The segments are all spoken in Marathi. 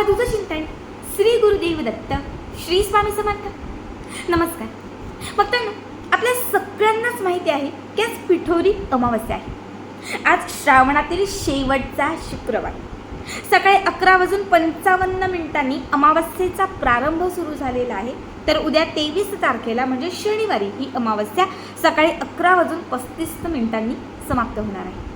अवधूत चिंतन श्री गुरुदेव दत्त श्री स्वामी समर्थ. नमस्कार. फक्त आपल्या सगळ्यांनाच माहिती आहे की आज पिठोरी अमावस्या आहे. आज श्रावणातील शेवटचा शुक्रवार. सकाळी अकरा वाजून पंचावन्न मिनिटांनी अमावस्येचा प्रारंभ सुरू झालेला आहे. तर उद्या तेवीस तारखेला म्हणजे शनिवारी ही अमावस्या सकाळी अकरा वाजून पस्तीस मिनिटांनी समाप्त होणार आहे.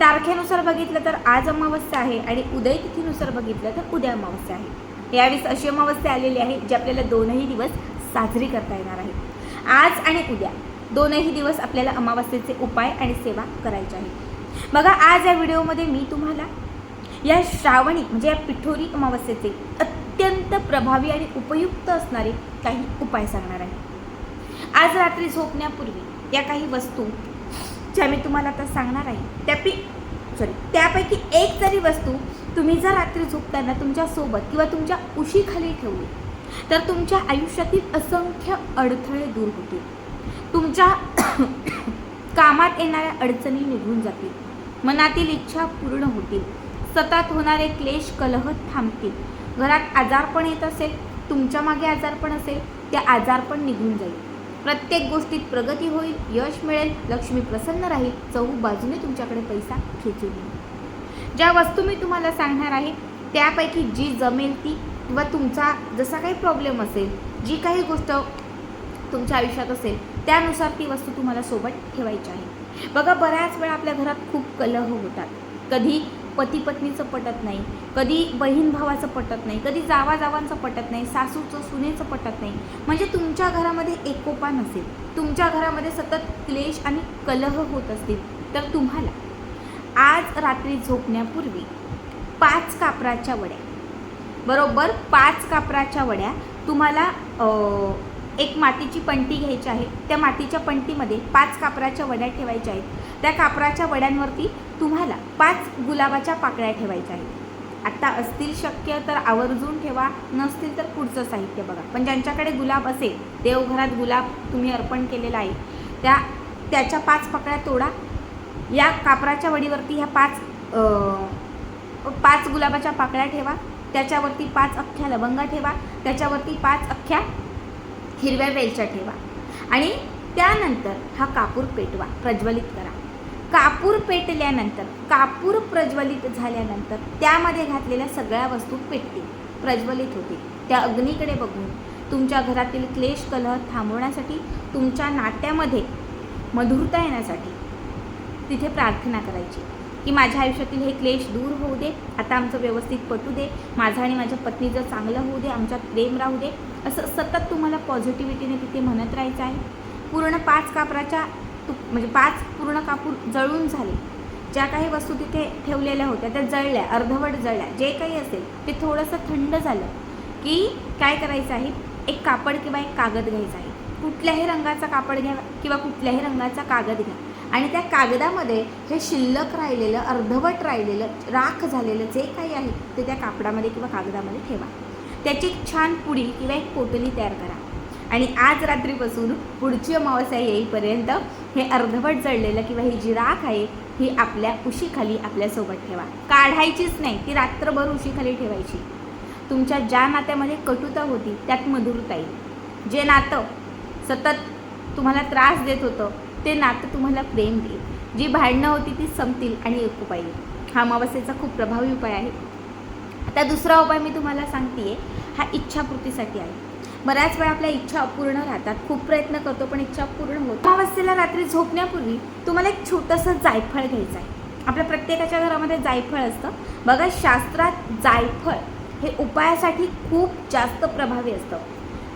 तारखेनुसार बघितलं तर आज अमावस्या आहे आणि उदय तिथीनुसार बघितलं तर उद्या अमावस्या आहे. यावेळेस अशी अमावस्या आलेली आहे जी आपल्याला दोनही दिवस साजरी करता येणार आहे. आज आणि उद्या दोनही दिवस आपल्याला अमावस्येचे उपाय आणि सेवा करायचे आहे. बघा आज या व्हिडिओमध्ये मी तुम्हाला या श्रावणी म्हणजे या पिठोरी अमावस्येचे अत्यंत प्रभावी आणि उपयुक्त असणारे काही उपाय सांगणार आहे. आज रात्री झोपण्यापूर्वी या काही वस्तू ज्या मी तुम्हाला आता सांगणार आहे त्यापी सॉरी त्यापैकी एक जरी वस्तू तुम्ही जर रात्री झोपताना तुमच्यासोबत किंवा तुमच्या उशीखाली ठेवली तर तुमच्या आयुष्यातील असंख्य अडथळे दूर होतील. तुमच्या कामात येणाऱ्या अडचणी निघून जातील. मनातील इच्छा पूर्ण होतील. सतत होणारे क्लेश कलह थांबतील. घरात आजारपण येत असेल तुमच्या मागे आजारपण असेल ते आजारपण निघून जाईल. प्रत्येक गोष्टीत प्रगती होईल यश मिळेल लक्ष्मी प्रसन्न राहील. चहू बाजूने तुमच्याकडे पैसा खेचून येईल. ज्या वस्तू मी तुम्हाला सांगणार आहे त्यापैकी जी जमेल ती किंवा तुमचा जसा काही प्रॉब्लेम असेल जी काही गोष्ट तुमच्या आयुष्यात असेल त्यानुसार ती वस्तू तुम्हाला सोबत ठेवायची आहे. बघा बऱ्याच वेळा आपल्या घरात खूप कलह होतात. कधी पती पत्नीचं पटत नाही. कधी बहीण भावाचं पटत नाही. कधी जावा जावांचं पटत नाही. सासूचं सुनेचं पटत नाही. म्हणजे तुमच्या घरामध्ये एकोपा नसेल. तुमच्या घरामध्ये सतत क्लेश आणि कलह होत असतील. तर तुम्हाला आज रात्री झोपण्यापूर्वी पाच कापराच्या वड्या. बरोबर? पाच कापराच्या वड्या तुम्हाला एक मातीची पंटी घ्यायची आहे. त्या मातीच्या पंटीमध्ये पाच कापराच्या वड्या ठेवायच्या आहेत. त्या कापराच्या वड्यांवरती तुम्हाला पाच गुलाबाच्या पाकळ्या ठेवायच्या आहेत. आत्ता असतील शक्य तर आवर्जून ठेवा नसतील तर पुढचं साहित्य बघा. पण ज्यांच्याकडे गुलाब असेल देवघरात गुलाब तुम्ही अर्पण केलेला आहे त्या त्याच्या पाच पाकळ्या तोडा. या कापराच्या वडीवरती ह्या पाच पाच गुलाबाच्या पाकळ्या ठेवा. त्याच्यावरती पाच अख्ख्या लवंगा ठेवा. त्याच्यावरती पाच अख्ख्या हिरव्या वेलच्या ठेवा. आणि त्यानंतर हा कापूर पेटवा प्रज्वलित करा. कापूर पेटल्यानंतर कापूर प्रज्वलित झाल्यानंतर त्यामध्ये घातलेल्या सगळ्या वस्तू पेटतील प्रज्वलित होतील. त्या अग्नीकडे बघून तुमच्या घरातील क्लेश कलह थांबवण्यासाठी तुमच्या नाट्यामध्ये मधुरता येण्यासाठी तिथे प्रार्थना करायची. की माझ्या आयुष्यातील हे क्लेश दूर होऊ दे आता आमचं व्यवस्थित पटू दे माझं आणि माझ्या पत्नीचं चांगलं होऊ दे आमच्यात प्रेम राहू दे असं सतत तुम्हाला पॉझिटिव्हिटीने तिथे म्हणत राहायचं आहे. पूर्ण पाच कापराच्या तू म्हणजे पाच पूर्ण कापूर जळून झाले. ज्या काही वस्तू तिथे ठेवलेल्या होत्या त्या जळल्या अर्धवट जळल्या जे काही असेल ते थोडंसं थंड झालं की काय करायचं आहे? एक कापड किंवा एक कागद घ्यायचा आहे. कुठल्याही रंगाचा कापड घ्या किंवा कुठल्याही रंगाचा कागद घ्या. आणि त्या कागदामध्ये हे शिल्लक राहिलेलं अर्धवट राहिलेलं राख झालेलं जे काही आहे ते त्या कापडामध्ये किंवा कागदामध्ये ठेवा. त्याची एक छान पुडी किंवा एक पोटली तयार करा. आणि आज रात्रीपासून पुढची अमावस्या येईपर्यंत हे अर्धवट जळलेलं किंवा ही जी राख आहे ही आपल्या उशीखाली आपल्यासोबत ठेवा. काढायचीच नाही ती रात्रभर उशीखाली ठेवायची. तुमच्या ज्या नात्यामध्ये कटुता होती त्यात मधुरता येईल. जे नातं सतत तुम्हाला त्रास देत होतं ते नातं तुम्हाला प्रेम देईल. जी भांडणं होती ती संपतील आणि एकुपा येईल हा अमावस्येचा खूप प्रभावी उपाय आहे. आता दुसरा उपाय मी तुम्हाला सांगते हा इच्छापूर्तीसाठी आहे. बऱ्याच वेळा आपल्या इच्छा अपूर्ण राहतात. खूप प्रयत्न करतो पण इच्छा पूर्ण होत अमावस्येला रात्री झोपण्यापूर्वी तुम्हाला एक छोटंसं जायफळ घ्यायचं आहे. आपल्या प्रत्येकाच्या घरामध्ये जायफळ असतं. बघा शास्त्रात जायफळ हे उपायासाठी खूप जास्त प्रभावी असतं.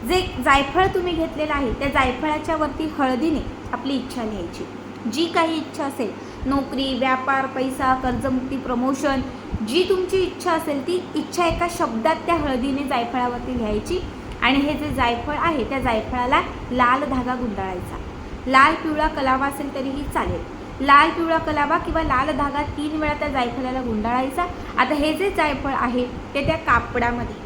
जे जायफळ तुम्ही घेतलेलं आहे त्या जायफळाच्या वरती हळदीने आपली इच्छा लिहायची. जी काही इच्छा असेल नोकरी व्यापार पैसा कर्जमुक्ती प्रमोशन जी तुमची इच्छा असेल ती इच्छा एका शब्दात त्या हळदीने जायफळावरती लिहायची आणि हे जे जायफळ आहे त्या जायफळाला लाल धागा गुंडाळायचा. लाल पिवळा कलावा असेल तरीही चालेल. लाल पिवळा कलावा किंवा लाल धागा तीन वेळा त्या जायफळाला गुंडाळायचा. आता हे जे जायफळ आहे ते त्या कापडामध्ये.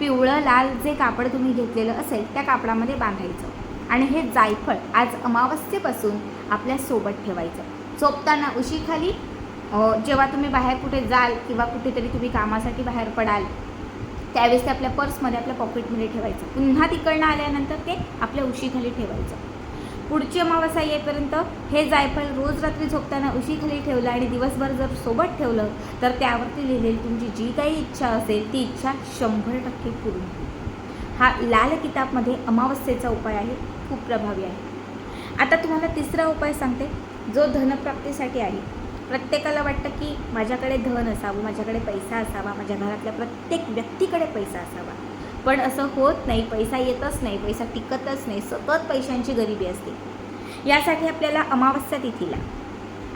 पिवळं लाल जे कापड तुम्ही घेतलेलं असेल त्या कापडामध्ये बांधायचं. आणि हे जायफळ आज अमावस्येपासून आपल्यासोबत ठेवायचं. झोपताना उशीखाली जेव्हा तुम्ही बाहेर कुठे जाल किंवा कुठेतरी तुम्ही कामासाठी बाहेर पडाल त्यावेळेस ते आपल्या पर्समध्ये आपल्या पॉकेटमध्ये ठेवायचं. पुन्हा तिकडनं आल्यानंतर ते आपल्या उशीखाली ठेवायचं. पुढची अमावस्या येईपर्यंत हे जायफळ रोज रात्री झोपताना उशीखाली ठेवलं आणि दिवसभर जर सोबत ठेवलं तर त्यावरती लिहिलेली तुमची जी काही इच्छा असेल ती इच्छा शंभर टक्के पूर्ण होईल. हा लाल किताबमध्ये अमावस्येचा उपाय आहे खूप प्रभावी आहे. आता तुम्हाला तिसरा उपाय सांगते जो धनप्राप्तीसाठी आहे. प्रत्येकाला वाटतं की माझ्याकडे धन असावं माझ्याकडे पैसा असावा माझ्या घरातल्या प्रत्येक व्यक्तीकडे पैसा असावा. पण असं होत नाही पैसा येतच नाही पैसा टिकतच नाही सतत पैशांची गरिबी असते. यासाठी आपल्याला अमावस्या तिथीला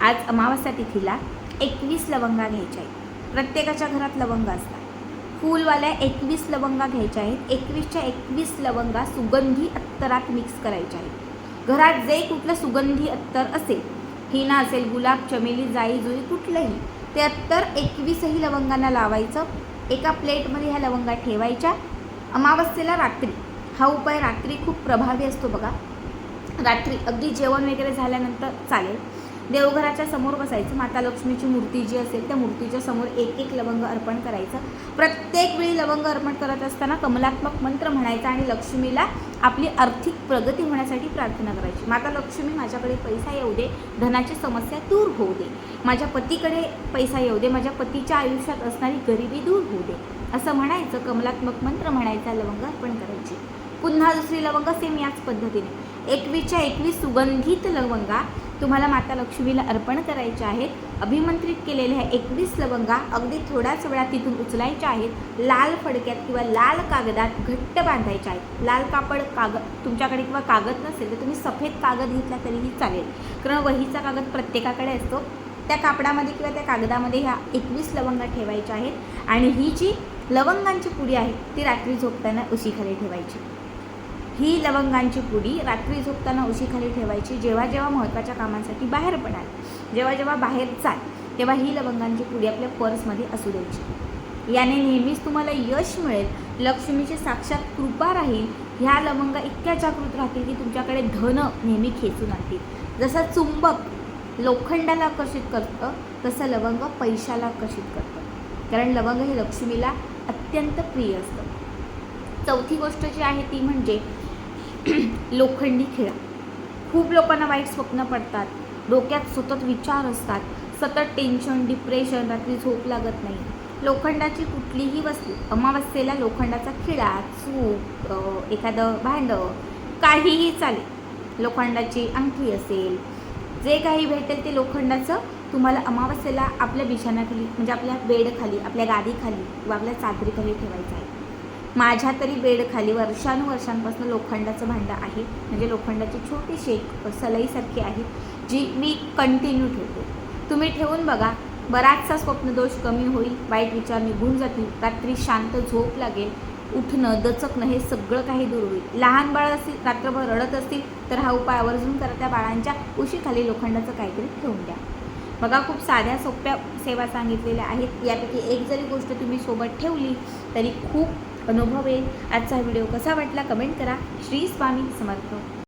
आज अमावस्या तिथीला एकवीस लवंगा घ्यायच्या आहेत. प्रत्येकाच्या घरात लवंग असतात. फूलवाल्या एकवीस लवंगा घ्यायच्या आहेत. एकवीसच्या एकवीस लवंगा सुगंधी अत्तरात मिक्स करायच्या आहेत. घरात जे कुठलं सुगंधी अत्तर असेल हिना असेल गुलाब चमेली जाई जुई कुठलंही ते अत्तर एकवीसही लवंगांना लावायचं. एका प्लेटमध्ये ह्या लवंगा ठेवायच्या. अमावस्येला रात्री हा उपाय रात्री खूप प्रभावी असतो बघा. रात्री अगदी जेवण वगैरे झाल्यानंतर चालेल. देवघराच्या समोर बसायचं. माता लक्ष्मीची मूर्ती जी असेल त्या मूर्तीच्या समोर एक एक लवंग अर्पण करायचं. प्रत्येक वेळी लवंग अर्पण करत असताना कमलात्मक मंत्र म्हणायचा आणि लक्ष्मीला आपली आर्थिक प्रगती होण्यासाठी प्रार्थना करायची. माता लक्ष्मी माझ्याकडे पैसा येऊ दे धनाची समस्या दूर होऊ दे. माझ्या पतीकडे पैसा येऊ दे माझ्या पतीच्या आयुष्यात असणारी गरिबी दूर होऊ दे. असं म्हणायचं. कमलात्मक मंत्र म्हणायचा लवंग अर्पण करायची. पुन्हा दुसरी लवंग सेम याच पद्धतीने. एकवीसच्या एकवीस सुगंधित लवंगा तुम्हाला माता लक्ष्मीला अर्पण करायच्या आहेत. अभिमंत्रित केलेल्या ह्या एकवीस लवंगा अगदी थोड्याच वेळात तिथून उचलायच्या आहेत. लाल फडक्यात किंवा लाल कागदात घट्ट बांधायच्या आहेत. लाल कापड कागद तुमच्याकडे किंवा कागद नसेल तर तुम्ही सफेद कागद घेतला तरीही चालेल. कारण वहीचा कागद प्रत्येकाकडे असतो. त्या कापडामध्ये किंवा त्या कागदामध्ये ह्या एकवीस लवंगा ठेवायच्या आहेत. आणि ही जी लवंगांची पुडी आहे ती रात्री झोपताना उशीखाली ठेवायची. ही लवंगांची पुडी रात्री झोपताना उशीखाली ठेवायची. जेव्हा जेव्हा महत्त्वाच्या कामांसाठी बाहेर पडाल जेव्हा जेव्हा बाहेर चाल तेव्हा ही लवंगांची पुडी आपल्या पर्समध्ये असू द्यायची. याने नेहमीच तुम्हाला यश मिळेल. लक्ष्मीची साक्षात कृपा राहील. ह्या लवंगा इतक्या जागृत राहतील की तुमच्याकडे धन नेहमी खेचून आणतील. जसं चुंबक लोखंडाला आकर्षित करतं तसं लवंग पैशाला आकर्षित करतं. कारण लवंग हे लक्ष्मीला अत्यंत प्रिय असतं. चौथी गोष्ट जी आहे ती म्हणजे लोखंडी खिळा. खूप लोकांना वाईट स्वप्न पडतात. डोक्यात सतत विचार असतात. सतत टेन्शन डिप्रेशन रात्री झोप लागत नाही. लोखंडाची कुठलीही वस्तू अमावस्येला लोखंडाचा खिळा चूक एखादं भांडं काहीही चालेल. लोखंडाची अंगठी असेल जे काही भेटेल ते लोखंडाचं तुम्हाला अमावस्येला आपल्या बिछाण्याखाली म्हणजे आपल्या बेडखाली आपल्या गादीखाली किंवा आपल्या चादरीखाली ठेवायचं आहे. माझ्या तरी बेडखाली वर्षानुवर्षांपासून लोखंडाचं भांडं आहे. म्हणजे लोखंडाची छोटीशी एक सलईसारखी आहे जी मी कंटिन्यू ठेवते. तुम्ही ठेवून बघा बराचसा स्वप्नदोष कमी होईल वाईट विचार निघून जातील रात्री शांत झोप लागेल उठणं दचकणं हे सगळं काही दूर होईल. लहान बाळ असतील रात्रभर रडत असतील तर हा उपाय आवर्जून करा त्या बाळांच्या उशीखाली लोखंडाचं काहीतरी ठेवून द्या. बघा खूप साध्या सोप्या सेवा सांगितलेल्या आहेत. यापैकी एक जरी गोष्ट तुम्ही सोबत ठेवली तरी खूप अनुभव येईल आजचा व्हिडिओ कसा वाटला कमेंट करा. श्री स्वामी समर्थ.